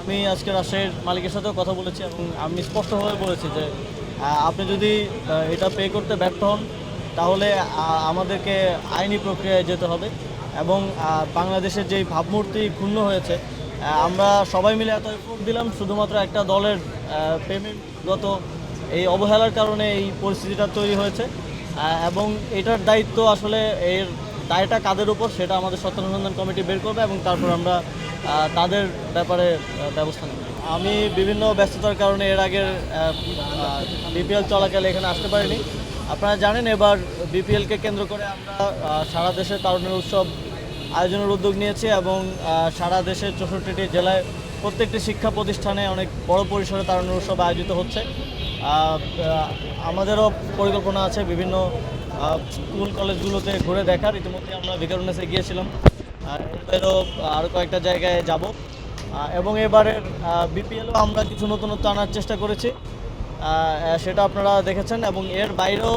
আমি আজকে রাজশাহীর মালিকের সাথেও কথা বলেছি এবং আমি স্পষ্টভাবে বলেছি যে আপনি যদি এটা পে করতে ব্যর্থ হন, তাহলে আমাদেরকে আইনি প্রক্রিয়ায় যেতে হবে এবং বাংলাদেশের যেই ভাবমূর্তি ক্ষুণ্ণ হয়েছে আমরা সবাই মিলে এত এফোর্ট দিলাম, শুধুমাত্র একটা দলের পেমেন্টগত এই অবহেলার কারণে এই পরিস্থিতিটা তৈরি হয়েছে এবং এটার দায়িত্ব আসলে এর দায়টা কাদের উপর সেটা আমাদের সত্যানুসন্ধান কমিটি বের করবে এবং তারপর আমরা তাদের ব্যাপারে ব্যবস্থা নেব। আমি বিভিন্ন ব্যস্ততার কারণে এর আগের বিপিএল চলাকালে এখানে আসতে পারিনি। আপনারা জানেন, এবার বিপিএলকে কেন্দ্র করে আমরা সারা দেশে তারুণের উৎসব আয়োজনের উদ্যোগ নিয়েছি এবং সারা দেশের চৌষট্টিটি জেলায় প্রত্যেকটি শিক্ষা প্রতিষ্ঠানে অনেক বড় পরিসরে তারুণের উৎসব আয়োজিত হচ্ছে। আমাদেরও পরিকল্পনা আছে বিভিন্ন স্কুল কলেজগুলোতে ঘুরে দেখার। ইতিমধ্যে আমরা ভিকারুনেসে গিয়েছিলাম। এবারও আরও কয়েকটা জায়গায় যাব। এবং এবারের বিপিএলও আমরা কিছু নতুনত্ব আনার চেষ্টা করেছি। সেটা আপনারা দেখেছেন এবং এর বাইরেও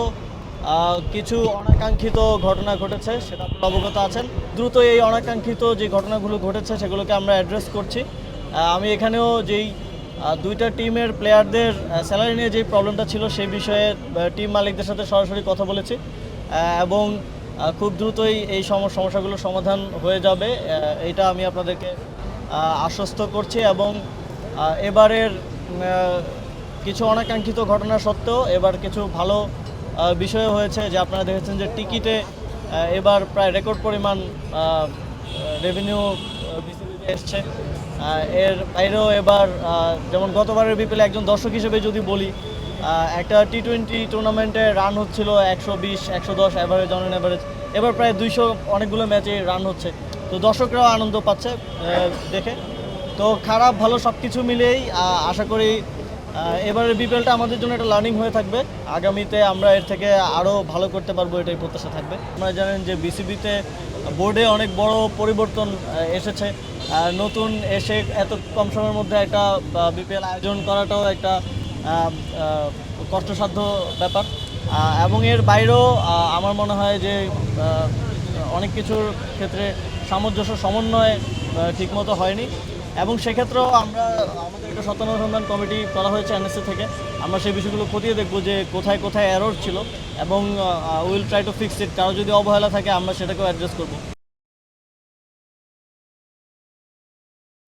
কিছু অনাকাঙ্ক্ষিত ঘটনা ঘটেছে, সেটা আপনারা অবগত আছেন। দ্রুত এই অনাকাঙ্ক্ষিত যে ঘটনাগুলো ঘটেছে, সেগুলোকে আমরা অ্যাড্রেস করছি। আমি এখানেও যেই দুইটা টিমের প্লেয়ারদের স্যালারি নিয়ে যে প্রবলেমটা ছিল সেই বিষয়ে টিম মালিকদের সাথে সরাসরি কথা বলেছি। এবং খুব দ্রুতই এই সম- সমস্যাগুলোর সমাধান হয়ে যাবে। এটা আমি আপনাদেরকে আশ্বস্ত করছি এবং এবারের কিছু অনাকাঙ্ক্ষিত ঘটনা সত্ত্বেও এবার কিছু ভালো বিষয় হয়েছে যে আপনারা দেখেছেন যে টিকিটে এবার প্রায় রেকর্ড পরিমাণ রেভিনিউ বিসিবিতে এসছে। এর বাইরেও এবার যেমন গতবারের বিপিএলে একজন দর্শক হিসেবে যদি বলি একটা টি টোয়েন্টি টুর্নামেন্টে রান হচ্ছিল একশো বিশ, একশো দশ অ্যাভারেজ অন অ্যাভারেজ এবার প্রায় দুইশো অনেকগুলো ম্যাচে রান হচ্ছে। তো দর্শকরাও আনন্দ পাচ্ছে দেখে। তো খারাপ, ভালো সব কিছু মিলেই আশা করি এবারের বিপিএলটা আমাদের জন্য একটা লার্নিং হয়ে থাকবে। আগামীতে আমরা এর থেকে আরও ভালো করতে পারব, এটাই প্রত্যাশা থাকবে। আপনারা জানেন যে বিসিবিতে বোর্ডে অনেক বড় পরিবর্তন এসেছে। নতুন এসে এত কম সময়ের মধ্যে একটা বিপিএল আয়োজন করাটাও একটা কষ্টসাধ্য ব্যাপার। এবং এর বাইরেও আমার মনে হয় যে অনেক কিছুর ক্ষেত্রে সামঞ্জস্য সমন্বয় ঠিকমতো হয়নি। এবং সেক্ষেত্রেও আমরা, আমাদের একটা সত্যানুসন্ধান কমিটি করা হয়েছে এনএসসি থেকে। আমরা সেই বিষয়গুলো খতিয়ে দেখব যে, কোথায় কোথায় এরর ছিল। এবং will try to fix it কারও যদি অবহেলা থাকে, আমরা সেটাকেও অ্যাড্রেস করব।